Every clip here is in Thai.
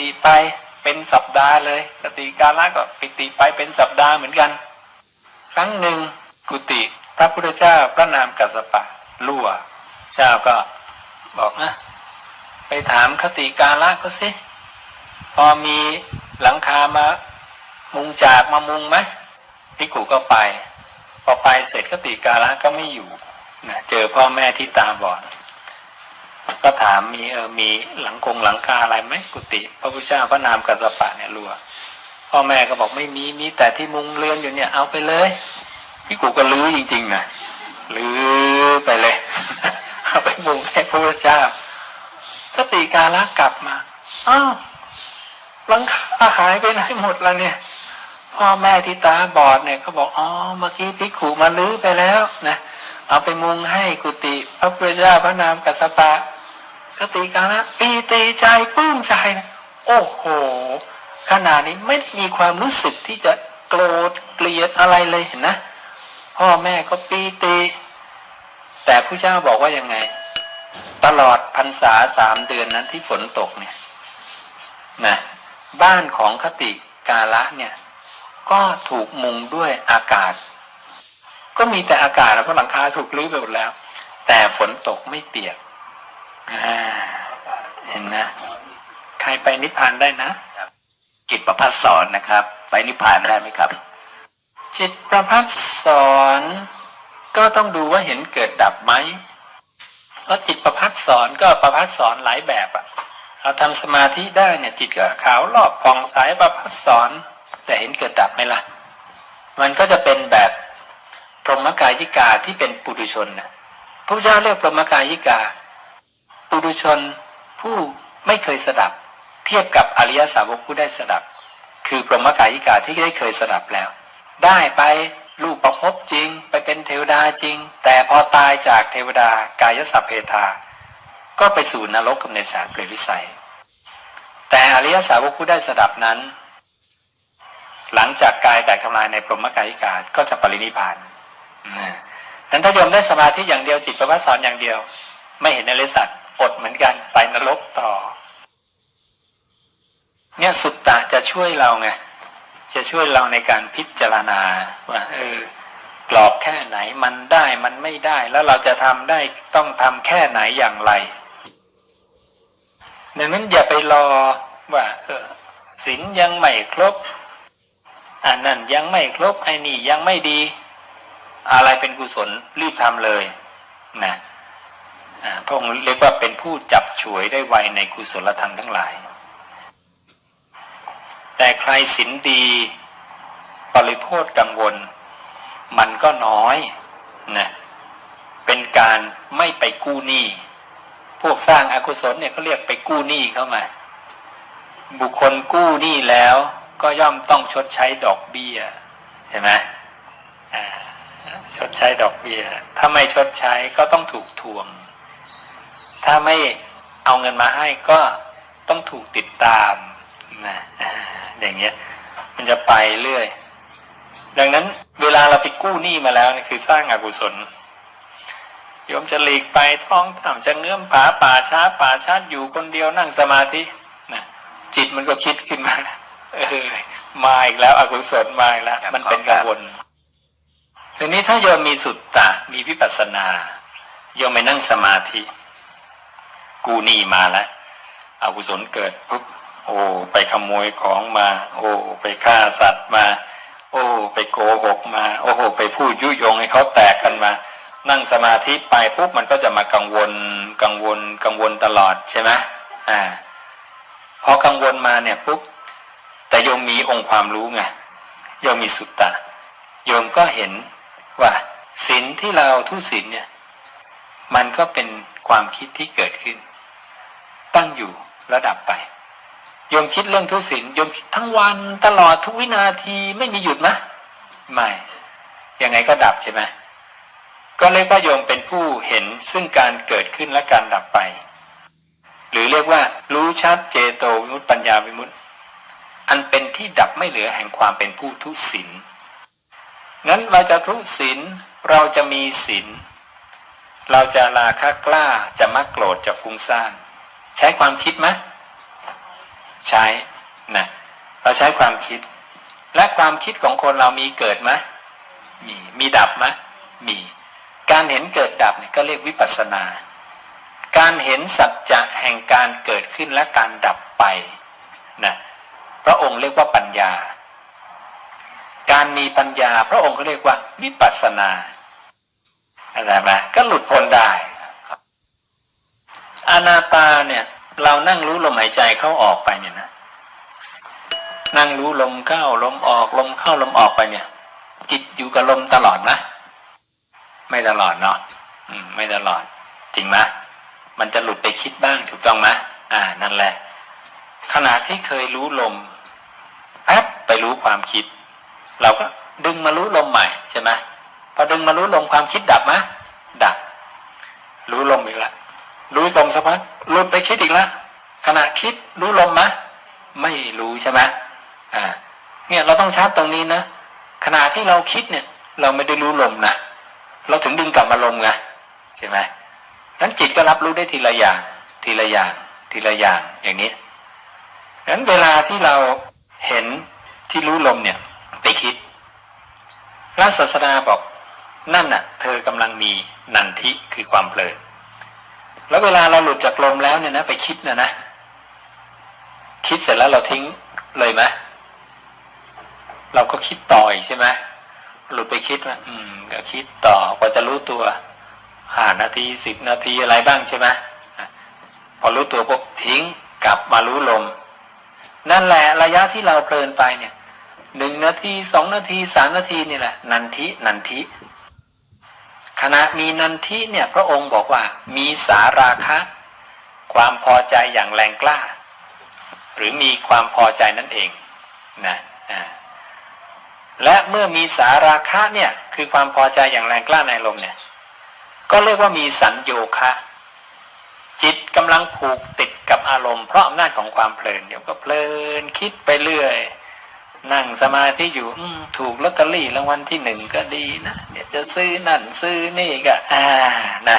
ติไปเป็นสัปดาห์เลยคติกาละก็ปิติไปเป็นสัปดาห์เหมือนกัน ครั้งหนึ่งกุติพระพุทธเจ้าพระนามกัสปะรั่วเจ้าก็บอกนะไปถามคติกาละก็สิพอมีหลังคามามุงจากมามุงไหมพิกุก็ไป พอไปเสร็จคติกาละก็ไม่อยู่นะเจอพ่อแม่ที่ตาบอด ก็ถามมีเออมีหลังคงหลังคาอะไรไหมกุฏิพระพุทธเจ้าพระนามกัสสปะเนี่ยรัวพ่อแม่ก็บอกไม่มีมีแต่ที่มุงเรือนอยู่เนี่ยเอาไปเลยพี่กูก็ลื้อจริงๆนะลื้อไปเลยเอาไปมุงให้พระพุทธเจ้าสติกาละกลับมาอ้าวหลังคาหายไปไหนหมดแล้วเนี่ย พ่อแม่ที่ตาบอดเนี่ยเขาบอกอ๋อเมื่อกี้พิกขุมาลื้อไปแล้วนะเอาไปมุงให้กุฏิพระพุทธเจ้าพระนามกัสสปะ กติกาละปีติใจปลื้มใจนะโอ้โหขนาดนี้ไม่ได้มีความรู้สึกที่จะโกรธเกลียดอะไรเลยเห็นนะ พ่อแม่ก็ปีติ แต่ผู้เจ้าบอกว่ายังไง ตลอดพรรษาสามเดือนนั้นที่ฝนตกเนี่ยนะบ้านของคติกาละเนี่ย ก็ถูกมุงด้วยอากาศ ก็มีแต่อากาศแล้วเพราะหลังคาถูกรื้อไปหมดแล้ว แต่ฝนตกไม่เปียก เห็นนะ ใครไปนิพพานได้นะกิจประพัฒสอนนะครับ ไปนิพพานได้ไหมครับ จิตประพัฒสอนก็ต้องดูว่าเห็นเกิดดับไหมเพราะจิตประพัฒสอนก็ประพัฒสอนหลายแบบอะเราทำสมาธิได้เนี่ยจิตก็ขาวรอบผ่องใสประพัฒสอน แต่เห็นเกิดดับไหมล่ะ มันก็จะเป็นแบบพรหมกายิกาที่เป็นปุถุชนนะพระพุทธเจ้าเรียกพรหมกายิกา ปุถุชนผู้ไม่เคยสดับ เทียบกับอริยสาวกผู้ได้สดับ คือพรหมกายิกาที่ได้เคยสดับแล้ว ได้ไปลูกประพบจริง ไปเป็นเทวดาจริง แต่พอตายจากเทวดากายสัพเพทา ก็ไปสู่นรกกับเนรชาเปรตวิสัย แต่อริยสาวกผู้ได้สดับนั้น หลังจากกายแตกทำลายในพรหมกายิกาก็จะปรินิพานนั้นถ้าโยมได้สมาธิอย่างเดียวจิตประพัฒสอนอย่างเดียว ไม่เห็นอริสัจ อดเหมือนกันไปนรกต่อ เนี่ยสุตตะจะช่วยเราไงจะช่วยเราในการพิจารณาว่าเออกรอบแค่ไหนมันได้มันไม่ได้ แล้วเราจะทำได้ต้องทำแค่ไหนอย่างไรดังนั้นอย่าไปรอว่าเออศีลยังไม่ครบอันนั้นยังไม่ครบไอ้นี่ยังไม่ดี อะไรเป็นกุศลรีบทำเลยนะ พระองค์เรียกว่าเป็นผู้จับฉวยได้ไวในกุศลธรรมทั้งหลาย แต่ใครศีลดีปริโภทกังวล มันก็น้อยนะเป็นการไม่ไปกู้หนี้พวกสร้างอากุศลเนี่ยเขาเรียกไปกู้หนี้เข้ามา บุคคลกู้หนี้แล้วก็ย่อมต้องชดใช้ดอกเบี้ยใช่ไหมชดใช้ดอกเบี้ย ถ้าไม่ชดใช้ก็ต้องถูกทวง ถ้าไม่เอาเงินมาให้ก็ต้องถูกติดตามนะอ่าอย่างเงี้ยมันจะไปเรื่อย ดังนั้นเวลาเราไปกู้หนี้มาแล้วนี่คือสร้างอากุศลโยมจะหลีกไปท้องถ้ำจะเงื้อมผาป่าช้าป่าชาติอยู่คนเดียวนั่งสมาธินะจิตมันก็คิดขึ้นมาเออมาอีกแล้วอกุศลมาอีกแล้วครับมันเป็นขอบกัคุงณวลทีนี้ถ้าโยมมีสุตตะมีวิปัสสนาโยมไปนั่งสมาธิ กูหนี่มาแล้วอกุศลเกิดปุ๊บโอ้ไปขโมยของมา โอ้ไปฆ่าสัตว์มา โอ้ไปโกหกมา โอ้โหไปพูดยุยงให้เขาแตกกันมา นั่งสมาธิไปปุ๊บมันก็จะมากังวลกังวลกังวลตลอดใช่ไหมอ่าพอกังวลมาเนี่ยปุ๊บแต่โยมมีองค์ความรู้ไงโยมมีสุตตะ โยมก็เห็นว่าศีลที่เราทุศีลเนี่ย มันก็เป็นความคิดที่เกิดขึ้น ตั้งอยู่ระดับไปโยมคิดเรื่องทุศีลโยมทั้งวันตลอดทุกวินาทีไม่มีหยุดนะไม่ยังไงก็ดับใช่ไหมก็เรียกว่าโยมเป็นผู้เห็นซึ่งการเกิดขึ้นและการดับไป หรือเรียกว่ารู้ชัดเจโตวิมุตติปัญญาวิมุตติ อันเป็นที่ดับไม่เหลือแห่งความเป็นผู้ทุศีลงั้นเราจะทุศีลเราจะมีศีลเราจะราคะกล้าจะมักโกรธจะฟุ้งซ่าน ใช้ความคิดไหมใช้นะเราใช้ความคิด และความคิดของคนเรามีเกิดไหมมีมีดับไหมมี การเห็นเกิดดับเนี่ยก็เรียกวิปัสสนา การเห็นสัจจะแห่งการเกิดขึ้นและการดับไปนะพระองค์เรียกว่าปัญญา การมีปัญญา พระองค์ก็เรียกว่าวิปัสสนาอะไรไหมก็หลุดพ้นได้ อานาปาเนี่ย เรานั่งรู้ลมหายใจเข้าออกไปเนี่ยนะนั่งรู้ลมเข้าลมออกลมเข้าลมออกไปเนี่ย จิตอยู่กับลมตลอดนะไม่ตลอดเนาะอืม ไม่ตลอด จริงไหมมันจะหลุดไปคิดบ้างถูกต้องไหมอ่า นั่นแหละ ขณะที่เคยรู้ลมแป๊บไปรู้ความคิด เราก็ดึงมารู้ลมใหม่ใช่ไหมพอดึงมารู้ลมความคิดดับไหมดับ รู้ลมอีกละ รู้ลมสักพักหลุดไปคิดอีกละขณะคิดรู้ลมไหมไม่รู้ใช่ไหมอ่าเนี่ยเราต้องชัดตรงนี้นะขณะที่เราคิดเนี่ย เราไม่ได้รู้ลมนะเราถึงดึงกลับมาลมไงใช่ไหมนั้นจิตก็รับรู้ได้ทีละอย่าง ทีละอย่าง ทีละอย่างอย่างนี้นั้นเวลาที่เราเห็นที่รู้ลมเนี่ยไปคิดพระศาสดาบอกนั่นน่ะ เธอกำลังมีนันทิคือความเพลิน แล้วเวลาเราหลุดจากลมแล้วเนี่ยนะ ไปคิดนะนะ คิดเสร็จแล้วเราทิ้งเลยไหมเราก็คิดต่ออีกใช่ไหมหลุดไปคิดว่าอืมก็คิดต่อกว่าจะรู้ตัวห้านาทีสิบนาทีอะไรบ้างใช่ไหมพอรู้ตัวปุ๊บทิ้งกลับมารู้ลม นั่นแหละระยะที่เราเพลินไปเนี่ยหนึ่งนาทีสองนาทีสามนาทีนี่แหละ นันทิ นันทิ ขณะมีนันทิเนี่ยพระองค์บอกว่ามีสาราคะ ความพอใจอย่างแรงกล้า หรือมีความพอใจนั่นเองนะอ่าและเมื่อมีสาราคะเนี่ยคือความพอใจอย่างแรงกล้าในลมเนี่ยก็เรียกว่ามีสัญโยคะ จิตกำลังผูกติดกับอารมณ์เพราะอำนาจของความเพลินเดี๋ยวก็เพลินคิดไปเรื่อย นั่งสมาธิอยู่อมถูกลอตเตอรี่รางวัลที่หนึ่งก็ดีนะเดี๋ยวจะซื้อนั่นซื้อนี่ก็ อ่านะ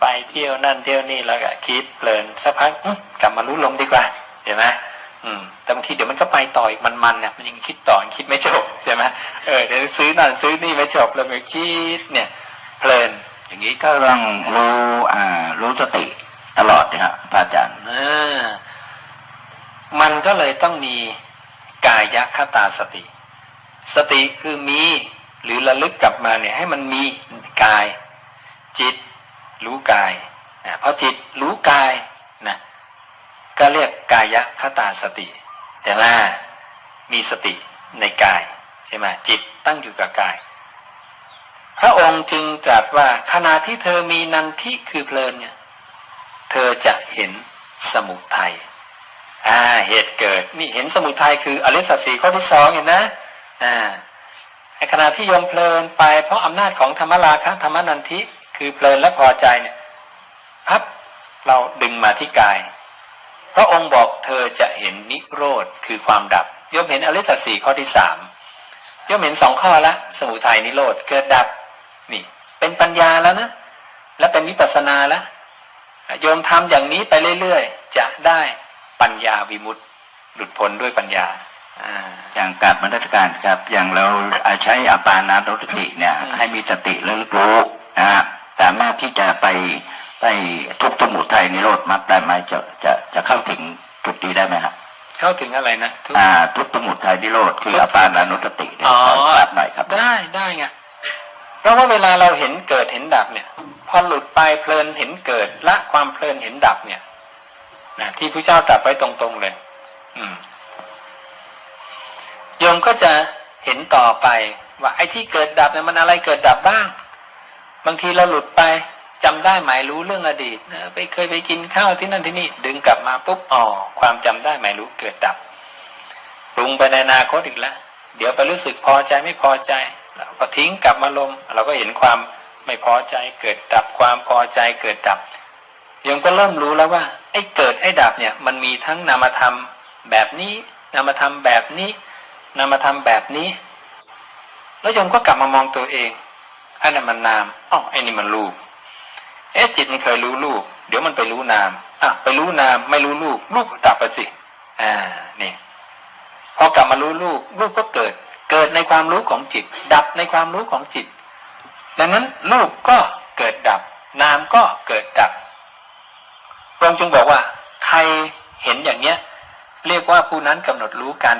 ไปเที่ยวนั่นเที่ยวนี่แล้วก็คิดเพลินสักพักอื้อกลับมารู้ลมดีกว่าเห็นไหมอืมแต่บางทีเดี๋ยวมันก็ไปต่ออีกมันๆเนี่ยมันยังคิดต่อยังคิดไม่จบใช่ไหมเออเดี๋ยวซื้อนั่นซื้อนี่ไม่จบแล้วมันคิดเนี่ย เพลิน อย่างนี้ก็ต้องรู้อ่า รู้สติตลอดนะครับพระอาจารย์เออมันก็เลยต้องมี กายคตาสติ สติคือมีหรือระลึกกลับมาเนี่ยให้มันมีกาย จิต รู้กายนะพอจิตรู้กายนะก็เรียกกายคตาสติใช่ไหมมีสติในกายใช่ไหมจิตตั้งอยู่กับกาย พระองค์จึงตรัสว่าขณะที่เธอมีนันทิคือเพลินเนี่ยเธอจะเห็นสมุทัย อ่าเหตุเกิดนี่เห็นสมุทัยคืออริสัจสี่ข้อที่สองเห็นนะอ่าในขณะที่โยมเพลินไปเพราะอำนาจของธรรมราคะธรรมนันทิคือเพลินและพอใจเนี่ยพับเราดึงมาที่กาย พระองค์บอกเธอจะเห็นนิโรธคือความดับโยมเห็นอริสัจสี่ข้อที่สามโยมเห็นสองข้อละสมุทัยนิโรธเกิดดับนี่เป็นปัญญาแล้วนะและเป็นวิปัสสนาแล้วโยมทำอย่างนี้ไปเรื่อยๆ จะได้ ปัญญาวิมุตติ หลุดพ้นด้วยปัญญาอ่าอย่างกับมรดการครับ อย่างเราใช้อาปานานุสติเนี่ย ให้มีสติและรู้นะฮะสามารถที่จะไปไปทุบสมุทัยนิโรธมรรคได้ไหมจะจะจะเข้าถึงจุดนี้ได้ไหมฮะเข้าถึงอะไรนะทุกอ่า ทุบสมุทัยนิโรธคืออาปานานุสติเนี่ยอ๋อขอทราบหน่อยครับ ได้ได้ไงเพราะว่าเวลาเราเห็นเกิดเห็นดับเนี่ย พอหลุดไปเพลินเห็นเกิดละความเพลินเห็นดับเนี่ย นะที่พระเจ้าตรัสไว้ตรงๆเลย อืมโยมก็จะเห็นต่อไป ว่าไอ้ที่เกิดดับเนี่ยมันอะไรเกิดดับบ้าง บางทีเราหลุดไปจำได้หมายรู้เรื่องอดีตนะไปเคยไปกินข้าวที่นั่นที่นี่ ดึงกลับมาปุ๊บอ๋อความจำได้หมายรู้เกิดดับปรุงไปในอนาคตอีกแล้วเดี๋ยวไปรู้สึกพอใจไม่พอใจเราทิ้งกลับมาลม เราก็เห็นความไม่พอใจเกิดดับความพอใจเกิดดับยังก็เริ่มรู้แล้วว่า ไอ้เกิดไอ้ดับเนี่ยมันมีทั้งนามธรรมแบบนี้ นามธรรมแบบนี้ นามธรรมแบบนี้ แล้วโยมก็กลับมามองตัวเองอันนั้นมันนามอ๋อไอ้นี่มันรูปเอ๊ะจิตมันเคยรู้รูปเดี๋ยวมันไปรู้นามอะไปรู้นามไม่รู้รูปรูปก็ดับไปสิอ่านี่พอกลับมารู้รูปรูปก็เกิด เกิดในความรู้ของจิต ดับในความรู้ของจิต ดังนั้นรูปก็เกิดดับ นามก็เกิดดับ พระองค์จึงบอกว่า ใครเห็นอย่างเนี้ย เรียกว่าผู้นั้นกำหนดรู้การ